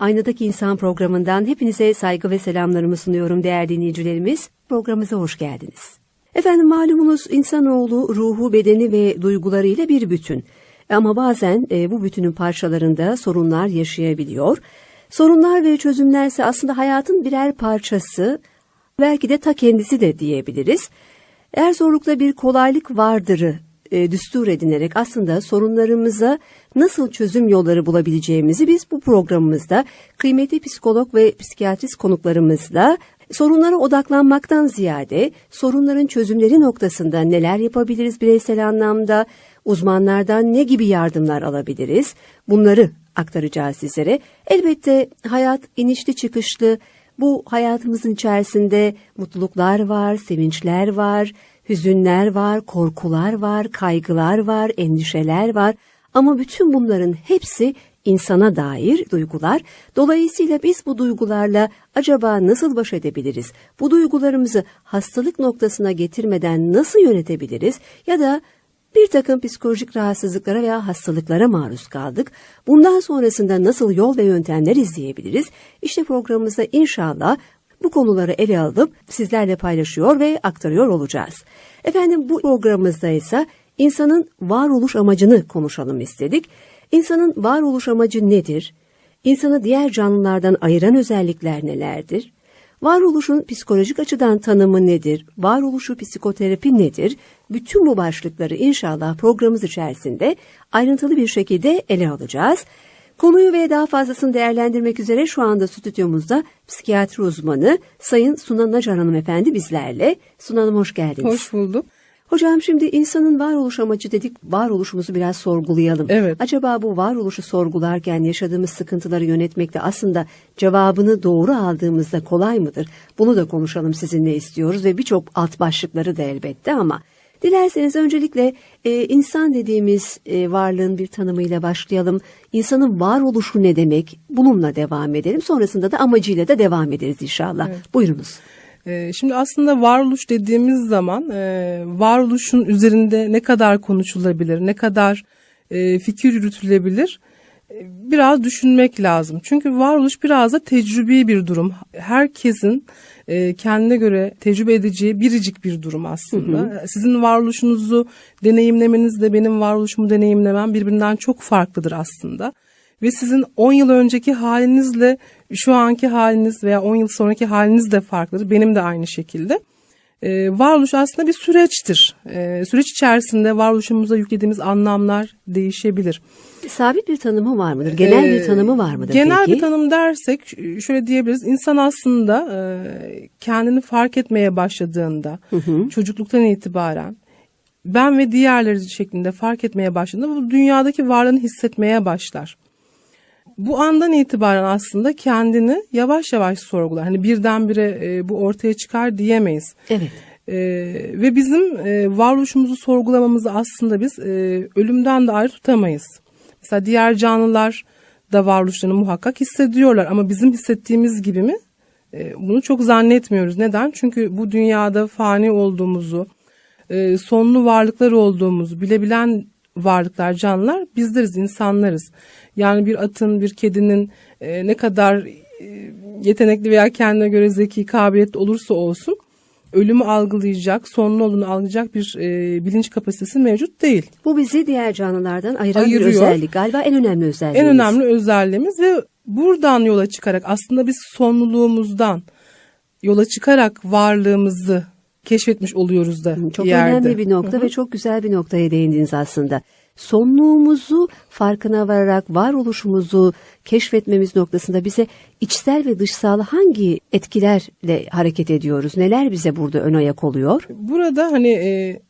Aynadaki İnsan programından hepinize saygı ve selamlarımı sunuyorum değerli dinleyicilerimiz. Programımıza hoş geldiniz. Efendim malumunuz insanoğlu ruhu, bedeni ve duygularıyla bir bütün. Ama bazen e, bu bütünün parçalarında sorunlar yaşayabiliyor. Sorunlar ve çözümlerse aslında hayatın birer parçası, belki de ta kendisi de diyebiliriz. Eğer zorlukta bir kolaylık vardırı e, düstur edinerek aslında sorunlarımıza nasıl çözüm yolları bulabileceğimizi biz bu programımızda kıymetli psikolog ve psikiyatrist konuklarımızla sorunlara odaklanmaktan ziyade sorunların çözümleri noktasında neler yapabiliriz bireysel anlamda, uzmanlardan ne gibi yardımlar alabiliriz bunları aktaracağız sizlere. Elbette hayat inişli çıkışlı, bu hayatımızın içerisinde mutluluklar var, sevinçler var, hüzünler var, korkular var, kaygılar var, endişeler var. Ama bütün bunların hepsi insana dair duygular. Dolayısıyla biz bu duygularla acaba nasıl baş edebiliriz? Bu duygularımızı hastalık noktasına getirmeden nasıl yönetebiliriz? Ya da bir takım psikolojik rahatsızlıklara veya hastalıklara maruz kaldık. Bundan sonrasında nasıl yol ve yöntemler izleyebiliriz? İşte programımızda inşallah bu konuları ele alıp sizlerle paylaşıyor ve aktarıyor olacağız. Efendim bu programımızda ise insanın varoluş amacını konuşalım istedik. İnsanın varoluş amacı nedir? İnsanı diğer canlılardan ayıran özellikler nelerdir? Varoluşun psikolojik açıdan tanımı nedir? Varoluşu psikoterapi nedir? Bütün bu başlıkları inşallah programımız içerisinde ayrıntılı bir şekilde ele alacağız. Konuyu ve daha fazlasını değerlendirmek üzere şu anda stüdyomuzda psikiyatri uzmanı Sayın Sunan Nacar Hanımefendi bizlerle. Sunan Hanım hoş geldiniz. Hoş bulduk. Hocam şimdi insanın varoluş amacı dedik, varoluşumuzu biraz sorgulayalım. Evet. Acaba bu varoluşu sorgularken yaşadığımız sıkıntıları yönetmekte aslında cevabını doğru aldığımızda kolay mıdır? Bunu da konuşalım sizinle istiyoruz ve birçok alt başlıkları da elbette ama dilerseniz öncelikle e, insan dediğimiz e, varlığın bir tanımıyla başlayalım. İnsanın varoluşu ne demek? Bununla devam edelim. Sonrasında da amacıyla da devam ederiz inşallah. Buyurunuz. Ee, Şimdi aslında varoluş dediğimiz zaman e, varoluşun üzerinde ne kadar konuşulabilir, ne kadar e, fikir yürütülebilir e, biraz düşünmek lazım. Çünkü varoluş biraz da tecrübi bir durum. Herkesin e, kendine göre tecrübe edeceği biricik bir durum aslında. Sizin varoluşunuzu deneyimlemenizle benim varoluşumu deneyimlemem birbirinden çok farklıdır aslında. Ve sizin 10 yıl önceki halinizle şu anki haliniz veya 10 yıl sonraki haliniz de farklıdır. Benim de aynı şekilde. Ee, varoluş aslında bir süreçtir. Ee, süreç içerisinde varoluşumuza yüklediğimiz anlamlar değişebilir. Sabit bir tanımı var mıdır? Genel bir Ee, tanımı var mıdır Genel peki? bir tanım dersek şöyle diyebiliriz. İnsan aslında e, kendini fark etmeye başladığında çocukluktan itibaren ben ve diğerleri şeklinde fark etmeye başladığında bu dünyadaki varlığını hissetmeye başlar. Bu andan itibaren aslında kendini yavaş yavaş sorgular. Hani birdenbire e, bu ortaya çıkar diyemeyiz. Evet. Ee, ve bizim e, varoluşumuzu sorgulamamızı aslında biz e, ölümden de ayrı tutamayız. Mesela diğer canlılar da varoluşlarını muhakkak hissediyorlar ama bizim hissettiğimiz gibi mi? E, bunu çok zannetmiyoruz. Neden? Çünkü bu dünyada fani olduğumuzu, e, sonlu varlıklar olduğumuzu bilebilen varlıklar, canlılar bizleriz, insanlarız. Yani bir atın, bir kedinin e, ne kadar e, yetenekli veya kendine göre zeki, kabiliyetli olursa olsun ölümü algılayacak, sonlu olduğunu algılayacak bir e, bilinç kapasitesi mevcut değil. Bu bizi diğer canlılardan ayıran bir Ayırıyor. özellik. Galiba en önemli özelliğimiz. En önemli özelliğimiz ve buradan yola çıkarak aslında biz sonluluğumuzdan yola çıkarak varlığımızı keşfetmiş oluyoruz da Çok yerde. önemli bir nokta ve çok güzel bir noktaya değindiniz aslında. Sonluğumuzu farkına vararak varoluşumuzu keşfetmemiz noktasında bize içsel ve dışsal hangi etkilerle hareket ediyoruz? Neler bize burada ön ayak oluyor? Burada hani e,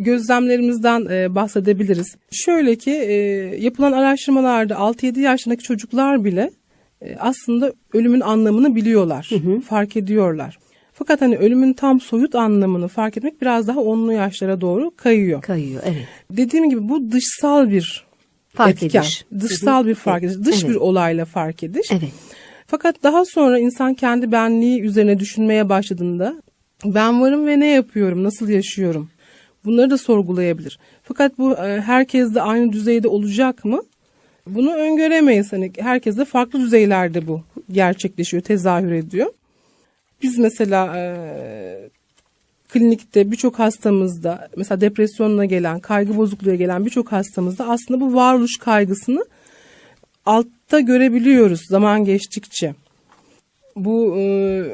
gözlemlerimizden e, bahsedebiliriz. Şöyle ki e, yapılan araştırmalarda 6-7 yaşındaki çocuklar bile e, aslında ölümün anlamını biliyorlar, fark ediyorlar. Fakat hani ölümün tam soyut anlamını fark etmek biraz daha onlu yaşlara doğru kayıyor. Kayıyor, evet. Dediğim gibi bu dışsal bir Fark etken. ediş. Dışsal bir fark ediş. Dış Evet. bir olayla fark ediş. Evet. Fakat daha sonra insan kendi benliği üzerine düşünmeye başladığında ben varım ve ne yapıyorum, nasıl yaşıyorum? Bunları da sorgulayabilir. Fakat bu e, herkes de aynı düzeyde olacak mı? Bunu öngöremeyiz. Hani herkeste farklı düzeylerde bu gerçekleşiyor, tezahür ediyor. Biz mesela e, klinikte birçok hastamızda mesela depresyonla gelen, kaygı bozukluğuyla gelen birçok hastamızda aslında bu varoluş kaygısını altta görebiliyoruz zaman geçtikçe. Bu e,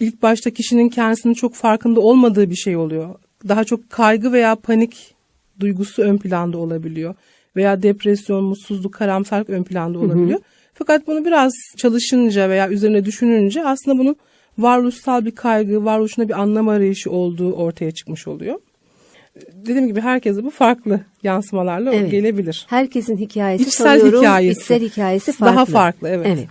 ilk başta kişinin kendisinin çok farkında olmadığı bir şey oluyor. Daha çok kaygı veya panik duygusu ön planda olabiliyor. Veya depresyon, mutsuzluk, karamsarlık ön planda olabiliyor. Fakat bunu biraz çalışınca veya üzerine düşününce aslında bunun varoluşsal bir kaygı, varoluşunda bir anlam arayışı olduğu ortaya çıkmış oluyor. Dediğim gibi herkese bu farklı yansımalarla Evet. gelebilir. Herkesin hikayesi İçsel sanıyorum hikayesi. içsel hikayesi farklı. Daha farklı, evet. Evet.